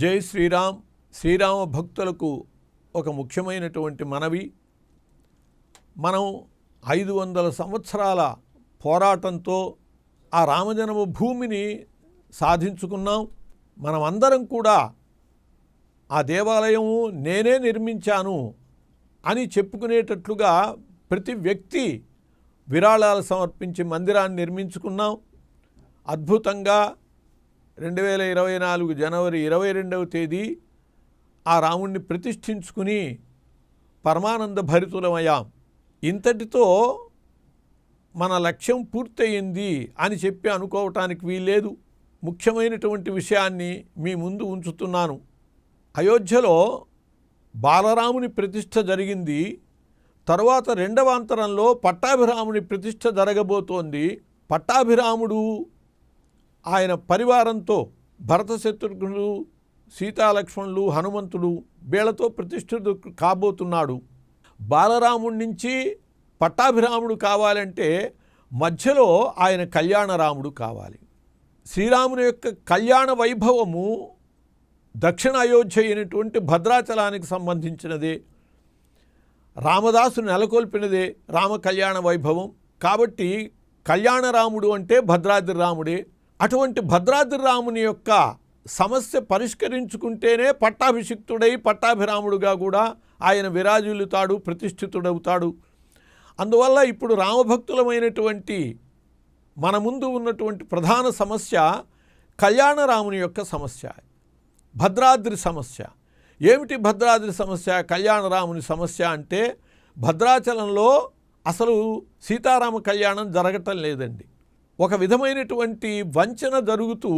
జై శ్రీరామ్. శ్రీరామ భక్తులకు ఒక ముఖ్యమైనటువంటి మనవి. మనం ఐదు వందల సంవత్సరాల పోరాటంతో ఆ రామజన్మ భూమిని సాధించుకున్నాం. మనం అందరం కూడా ఆ దేవాలయము నేనే నిర్మించాను అని చెప్పుకునేటట్లుగా ప్రతి వ్యక్తి విరాళాలు సమర్పించి మందిరాన్ని నిర్మించుకున్నాం. అద్భుతంగా రెండు వేల ఇరవై నాలుగు జనవరి ఇరవై రెండవ తేదీ ఆ రాముణ్ణి ప్రతిష్ఠించుకుని పరమానంద భరితులమయ్యాం. ఇంతటితో మన లక్ష్యం పూర్తయింది అని చెప్పి అనుకోవటానికి వీల్లేదు. ముఖ్యమైనటువంటి విషయాన్ని మీ ముందు ఉంచుతున్నాను. అయోధ్యలో బాలరాముని ప్రతిష్ఠ జరిగింది. తరువాత రెండవ అంతరంలో పట్టాభిరాముని ప్రతిష్ట జరగబోతోంది. పట్టాభిరాముడు ఆయన పరివారంతో భరత శత్రుఘ్నుడు సీతాలక్ష్మణులు హనుమంతుడు వీళ్ళతో ప్రతిష్ఠిత కాబోతున్నాడు. బాలరాముడి నుంచి పట్టాభిరాముడు కావాలంటే మధ్యలో ఆయన కళ్యాణరాముడు కావాలి. శ్రీరాముని యొక్క కళ్యాణ వైభవము దక్షిణ అయోధ్య అయినటువంటి భద్రాచలానికి సంబంధించినదే. రామదాసు నెలకొల్పినదే రామ కళ్యాణ వైభవం. కాబట్టి కళ్యాణరాముడు అంటే భద్రాద్రి రాముడే. అటువంటి భద్రాద్రి రాముని యొక్క సమస్య పరిష్కరించుకుంటేనే పట్టాభిషిక్తుడై పట్టాభిరాముడుగా కూడా ఆయన విరాజులుతాడు ప్రతిష్ఠితుడవుతాడు. అందువల్ల ఇప్పుడు రామభక్తులమైనటువంటి మన ముందు ఉన్నటువంటి ప్రధాన సమస్య కళ్యాణరాముని యొక్క సమస్య భద్రాద్రి సమస్య. ఏమిటి భద్రాద్రి సమస్య కళ్యాణరాముని సమస్య అంటే భద్రాచలంలో అసలు సీతారామ కళ్యాణం జరగటం లేదండి. ఒక విధమైనటువంటి వంచన జరుగుతూ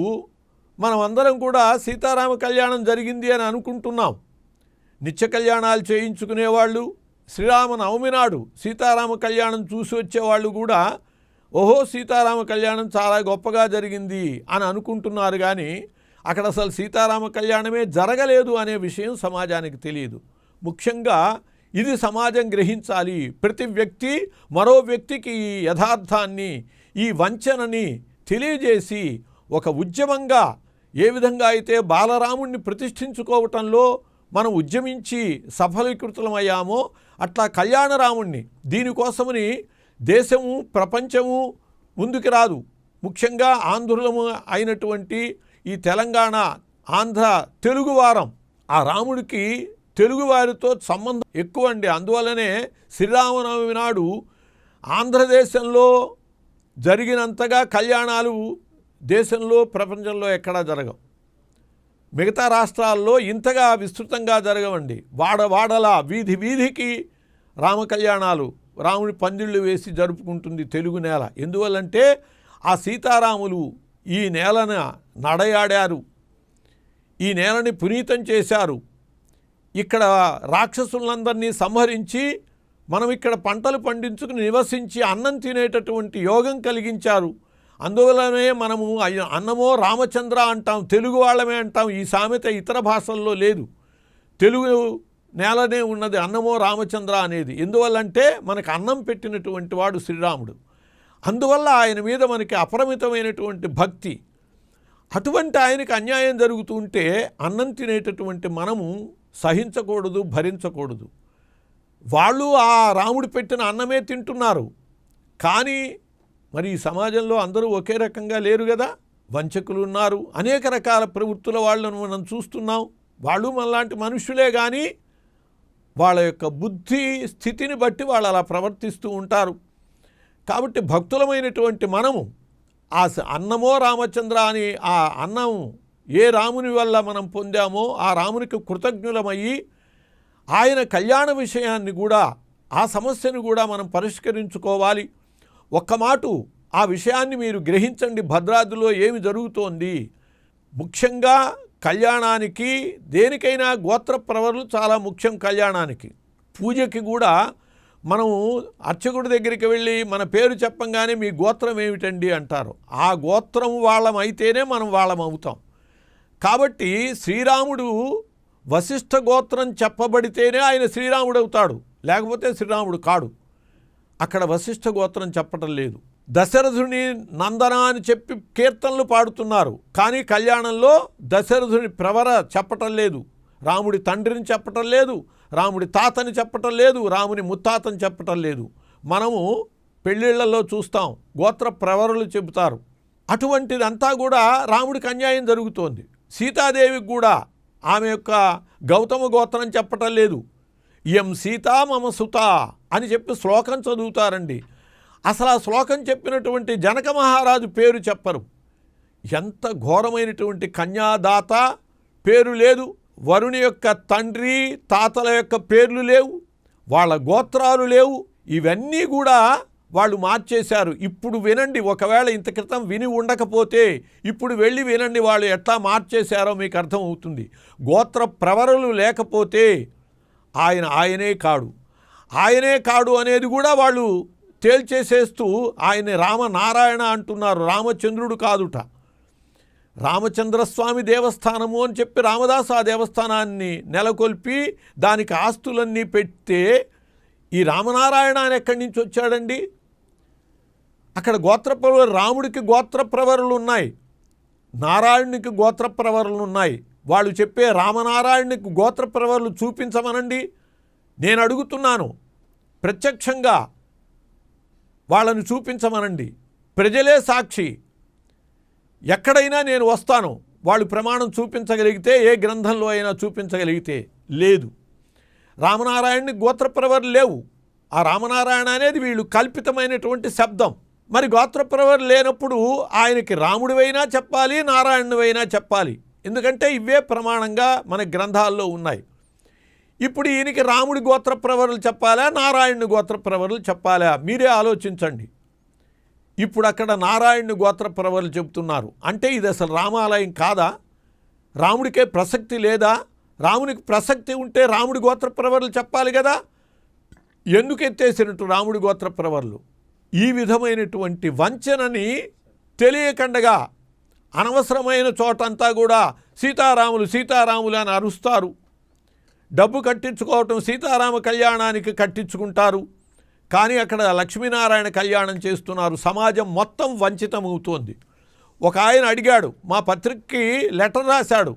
మనం అందరం కూడా సీతారామ కళ్యాణం జరిగింది అని అనుకుంటున్నాం. నిత్య కళ్యాణాలు చేయించుకునేవాళ్ళు శ్రీరామ నవమి నాడు సీతారామ కళ్యాణం చూసి వచ్చేవాళ్ళు కూడా ఓహో సీతారామ కళ్యాణం చాలా గొప్పగా జరిగింది అని అనుకుంటున్నారు కానీ అక్కడ అసలు సీతారామ కళ్యాణమే జరగలేదు అనే విషయం సమాజానికి తెలియదు. ముఖ్యంగా ఇది సమాజం గ్రహించాలి. ప్రతి వ్యక్తి మరో వ్యక్తికి యథార్థాన్ని ఈ వంచనని తెలియజేసి ఒక ఉద్యమంగా ఏ విధంగా అయితే బాలరాముణ్ణి ప్రతిష్ఠించుకోవటంలో మనం ఉద్యమించి సఫలీకృతమయ్యామో అట్లా కళ్యాణరాముణ్ణి దీనికోసమని దేశము ప్రపంచము ముందుకు రాదు. ముఖ్యంగా ఆంధ్రులము అయినటువంటి ఈ తెలంగాణ ఆంధ్ర తెలుగువారం ఆ రాముడికి తెలుగువారితో సంబంధం ఎక్కువ అండి. అందువల్లనే శ్రీరామనవమి నాడు ఆంధ్రదేశంలో జరిగినంతగా కళ్యాణాలు దేశంలో ప్రపంచంలో ఎక్కడా జరగవు. మిగతా రాష్ట్రాల్లో ఇంతగా విస్తృతంగా జరగవండి. వాడ వాడలా వీధి వీధికి రామ కళ్యాణాలు రాముడి పందిళ్ళు వేసి జరుపుకుంటుంది తెలుగు నేల. ఎందువల్లంటే ఆ సీతారాములు ఈ నేలన నడయాడారు. ఈ నేలని పునీతం చేశారు. ఇక్కడ రాక్షసులందరినీ సంహరించి మనం ఇక్కడ పంటలు పండించుకుని నివసించి అన్నం తినేటటువంటి యోగం కలిగించారు. అందువలనే మనము అన్నమో రామచంద్ర అంటాం తెలుగు వాళ్ళమే అంటాం ఈ సామెత ఇతర భాషల్లో లేదు. తెలుగు నేలనే ఉన్నది అన్నమో రామచంద్ర అనేది. ఎందువల్లంటే మనకు అన్నం పెట్టినటువంటి వాడు శ్రీరాముడు. అందువల్ల ఆయన మీద మనకి అపరిమితమైనటువంటి భక్తి. అటువంటి ఆయనకి అన్యాయం జరుగుతుంటే అన్నం తినేటటువంటి మనము సహించకూడదు భరించకూడదు. వాళ్ళు ఆ రాముడు పెట్టిన అన్నమే తింటున్నారు. కానీ మరి ఈ సమాజంలో అందరూ ఒకే రకంగా లేరు కదా వంచకులు ఉన్నారు. అనేక రకాల ప్రవృత్తుల వాళ్ళను మనం చూస్తున్నాం. వాళ్ళు మనలాంటి మనుషులే కానీ వాళ్ళ యొక్క బుద్ధి స్థితిని బట్టి వాళ్ళు అలా ప్రవర్తిస్తూ ఉంటారు. కాబట్టి భక్తులమైనటువంటి మనము ఆ స- అన్నమో రామచంద్ర అని ఆ అన్నం ఏ రాముని వల్ల మనం పొందామో ఆ రామునికి కృతజ్ఞులమయ్యి ఆయన కళ్యాణ విషయాన్ని కూడా ఆ సమస్యను కూడా మనం పరిష్కరించుకోవాలి. ఒక్క మాట ఆ విషయాన్ని మీరు గ్రహించండి. భద్రాద్రిలో ఏమి జరుగుతోంది? ముఖ్యంగా కళ్యాణానికి దేనికైనా గోత్ర ప్రవరులు చాలా ముఖ్యం కళ్యాణానికి. పూజకి కూడా మనము అర్చకుడి దగ్గరికి వెళ్ళి మన పేరు చెప్పంగానే మీ గోత్రం ఏమిటండి అంటారు. ఆ గోత్రం వాళ్ళమైతేనే మనం వాళ్ళం అవుతాం కాబట్టి శ్రీరాముడు వశిష్ఠ గోత్రం చెప్పబడితేనే ఆయన శ్రీరాముడు అవుతాడు లేకపోతే శ్రీరాముడు కాడు. అక్కడ వశిష్ఠ గోత్రం చెప్పటం లేదు. దశరథుని నందన అని చెప్పి కీర్తనలు పాడుతున్నారు కానీ కళ్యాణంలో దశరథుని ప్రవర చెప్పటం లేదు. రాముడి తండ్రిని చెప్పటం లేదు రాముడి తాతని చెప్పటం లేదు రాముని ముత్తాతని చెప్పటం లేదు. మనము పెళ్ళిళ్ళల్లో చూస్తాం గోత్ర ప్రవరులు చెబుతారు. అటువంటిదంతా కూడా రాముడికి అన్యాయం జరుగుతోంది. సీతాదేవికి కూడా ఆమె యొక్క గౌతమ గోత్రం చెప్పటం లేదు. ఎం సీతా మమ సుత అని చెప్పి శ్లోకం చదువుతారండి. అసలు ఆ శ్లోకం చెప్పినటువంటి జనక మహారాజు పేరు చెప్పరు. ఎంత ఘోరమైనటువంటి కన్యాదాత పేరు లేదు. వరుణి యొక్క తండ్రి తాతల యొక్క పేర్లు లేవు. వాళ్ళ గోత్రాలు లేవు. ఇవన్నీ కూడా వాళ్ళు మార్చేశారు. ఇప్పుడు వినండి ఒకవేళ ఇంత క్రితం విని ఉండకపోతే ఇప్పుడు వెళ్ళి వినండి వాళ్ళు ఎట్లా మార్చేశారో మీకు అర్థమవుతుంది గోత్ర ప్రవరలు లేకపోతే ఆయన ఆయనే కాడు. ఆయనే కాడు అనేది కూడా వాళ్ళు తేల్చేసేస్తూ ఆయన రామనారాయణ అంటున్నారు. రామచంద్రుడు కాదుట. రామచంద్రస్వామి దేవస్థానము అని చెప్పి రామదాస్ ఆ దేవస్థానాన్ని నెలకొల్పి దానికి ఆస్తులన్నీ పెడితే ఈ రామనారాయణ అని ఎక్కడి నుంచి వచ్చాడండి? అక్కడ గోత్రప్రవరు రాముడికి గోత్ర ప్రవరులు ఉన్నాయి. నారాయణునికి గోత్రప్రవరులు ఉన్నాయి. వాళ్ళు చెప్పే రామనారాయణునికి గోత్రప్రవరులు చూపించమనండి. నేను అడుగుతున్నాను ప్రత్యక్షంగా వాళ్ళని చూపించమనండి. ప్రజలే సాక్షి. ఎక్కడైనా నేను వస్తాను. వాళ్ళు ప్రమాణం చూపించగలిగితే ఏ గ్రంథంలో అయినా చూపించగలిగితే లేదు. రామనారాయణని గోత్రప్రవర్ లేవు. ఆ రామనారాయణ అనేది వీళ్ళు కల్పితమైనటువంటి శబ్దం. మరి గోత్రప్రవర్ లేనప్పుడు ఆయనకి రాముడివైనా చెప్పాలి నారాయణుడివైనా చెప్పాలి. ఎందుకంటే ఇవే ప్రమాణంగా మన గ్రంథాల్లో ఉన్నాయి. ఇప్పుడు ఈయనకి రాముడి గోత్రప్రవరులు చెప్పాలా నారాయణుని గోత్రప్రవరులు చెప్పాలా? మీరే ఆలోచించండి. ఇప్పుడు అక్కడ నారాయణుని గోత్రప్రవరులు చెబుతున్నారు. అంటే ఇది అసలు రామాలయం కాదా? రాముడికే ప్రసక్తి లేదా? రామునికి ప్రసక్తి ఉంటే రాముడి గోత్రప్రవరులు చెప్పాలి కదా? ఎందుకు ఎత్తేసినట్టు రాముడి గోత్రప్రవరులు? ఈ విధమైనటువంటి వంచనని తెలియకండగా అనవసరమైన చోటంతా కూడా సీతారాములు సీతారాములు అని అరుస్తారు. డబ్బు కట్టించుకోవటం సీతారామ కళ్యాణానికి కట్టించుకుంటారు. కానీ అక్కడ లక్ష్మీనారాయణ కళ్యాణం చేస్తున్నారు. సమాజం మొత్తం వంచితమవుతోంది. ఒక ఆయన అడిగాడు మా పత్రికకి లెటర్ రాశాడు.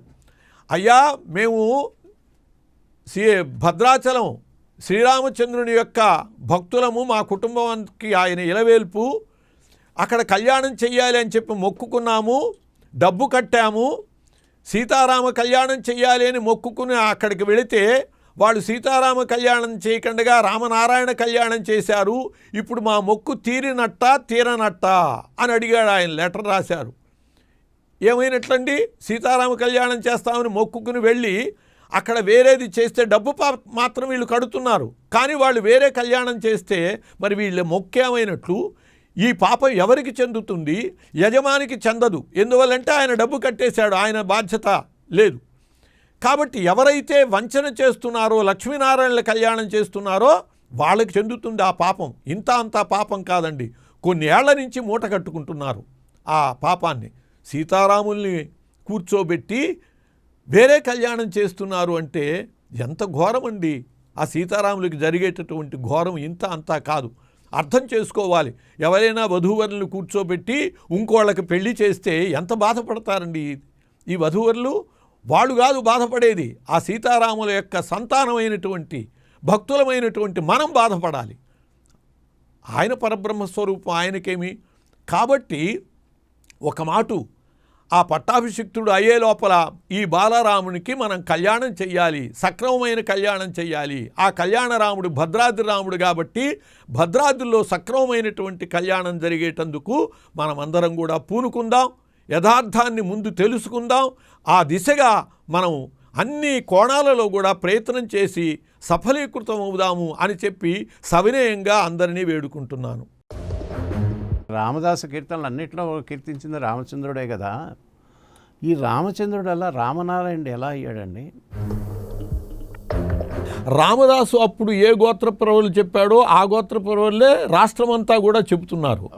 అయ్యా మేము సి భద్రాచలం శ్రీరామచంద్రుని యొక్క భక్తులము మా కుటుంబానికి ఆయన ఇలవేల్పు అక్కడ కళ్యాణం చెయ్యాలి అని చెప్పి మొక్కుకున్నాము డబ్బు కట్టాము సీతారామ కళ్యాణం చెయ్యాలి అని మొక్కుకుని అక్కడికి వెళితే వాళ్ళు సీతారామ కళ్యాణం చేయకుండా రామనారాయణ కళ్యాణం చేశారు ఇప్పుడు మా మొక్కు తీరినట్ట తీరనట్ట అని అడిగాడు ఆయన లెటర్ రాశారు. ఏమైనట్లండి? సీతారామ కళ్యాణం చేస్తామని మొక్కుకుని వెళ్ళి అక్కడ వేరేది చేస్తే డబ్బు మాత్రం వీళ్ళు కడుతున్నారు. కానీ వాళ్ళు వేరే కళ్యాణం చేస్తే మరి వీళ్ళు ముఖ్యమైనట్లు ఈ పాపం ఎవరికి చెందుతుంది? యజమానికి చెందదు. ఎందువల్లంటే ఆయన డబ్బు కట్టేశాడు. ఆయన బాధ్యత లేదు. కాబట్టి ఎవరైతే వంచన చేస్తున్నారో లక్ష్మీనారాయణల కళ్యాణం చేస్తున్నారో వాళ్ళకి చెందుతుంది ఆ పాపం. ఇంత అంత పాపం కాదండి. కొన్ని ఏళ్ళ నుంచి మూట కట్టుకుంటున్నారు ఆ పాపాన్ని. సీతారాముల్ని కూర్చోబెట్టి వేరే కళ్యాణం చేస్తున్నారు అంటే ఎంత ఘోరమండి? ఆ సీతారాములకి జరిగేటటువంటి ఘోరం ఇంత అంతా కాదు. అర్థం చేసుకోవాలి. ఎవరైనా వధూవరులు కూర్చోబెట్టి ఇంకోళ్ళకి పెళ్ళి చేస్తే ఎంత బాధపడతారండి? ఈ వధూవరులు వాళ్ళు కాదు బాధపడేది. ఆ సీతారాముల యొక్క సంతానమైనటువంటి భక్తులమైనటువంటి మనం బాధపడాలి. ఆయన పరబ్రహ్మ స్వరూపం ఆయనకేమి? కాబట్టి ఒక మాటు ఆ పట్టాభిషిక్తుడు అయ్యే లోపల ఈ బాలరామునికి మనం కళ్యాణం చెయ్యాలి సక్రమమైన కళ్యాణం చెయ్యాలి. ఆ కళ్యాణ రాముడు భద్రాద్రి రాముడు కాబట్టి భద్రాద్రిలో సక్రమమైనటువంటి కళ్యాణం జరిగేటందుకు మనమందరం కూడా పూనుకుందాం యథార్థాన్ని ముందు తెలుసుకుందాం. ఆ దిశగా మనం అన్ని కోణాలలో కూడా ప్రయత్నం చేసి సఫలీకృతం అవుదాము అని చెప్పి సవినయంగా అందరినీ వేడుకుంటున్నాను. రామదాసు కీర్తనలు అన్నింటిలో కీర్తించింది రామచంద్రుడే కదా. ఈ రామచంద్రుడు అలా రామనారాయణుడు ఎలా అయ్యాడండి? రామదాసు అప్పుడు ఏ గోత్ర ప్రవలు చెప్పాడో ఆ గోత్ర ప్రవలే రాష్ట్రమంతా కూడా చెబుతున్నారు.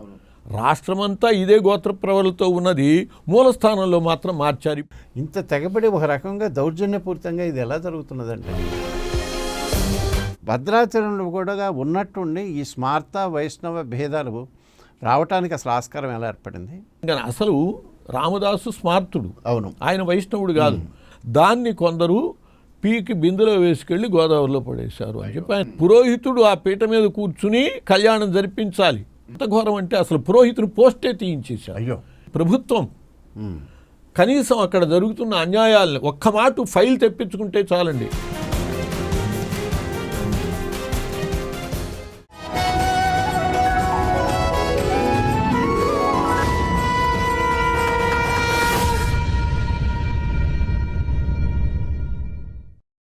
రాష్ట్రమంతా ఇదే గోత్ర ప్రవలతో ఉన్నది మూలస్థానంలో మాత్రం మార్చారు. ఇంత తెగబడి ఒక రకంగా దౌర్జన్యపూరితంగా ఇది ఎలా జరుగుతున్నదండి? భద్రాచలంలో కూడా ఉన్నట్టుండి ఈ స్మార్త వైష్ణవ భేదాలు రావటానికి అసలు ఆస్కారం ఎలా ఏర్పడింది? అసలు రామదాసు స్మార్తుడు. అవును. ఆయన వైష్ణవుడు కాదు. దాన్ని కొందరు పీకి బిందులో వేసుకెళ్ళి గోదావరిలో పడేశారు అని చెప్పి ఆయన పురోహితుడు ఆ పీట మీద కూర్చుని కళ్యాణం జరిపించాలి. ఎంత ఘోరం అంటే అసలు పురోహితుడు పోస్టే తీయించేశారు. అయ్యో. ప్రభుత్వం. కనీసం అక్కడ జరుగుతున్న అన్యాయాలను ఒక్క మాట ఫైల్ తెప్పించుకుంటే చాలండి.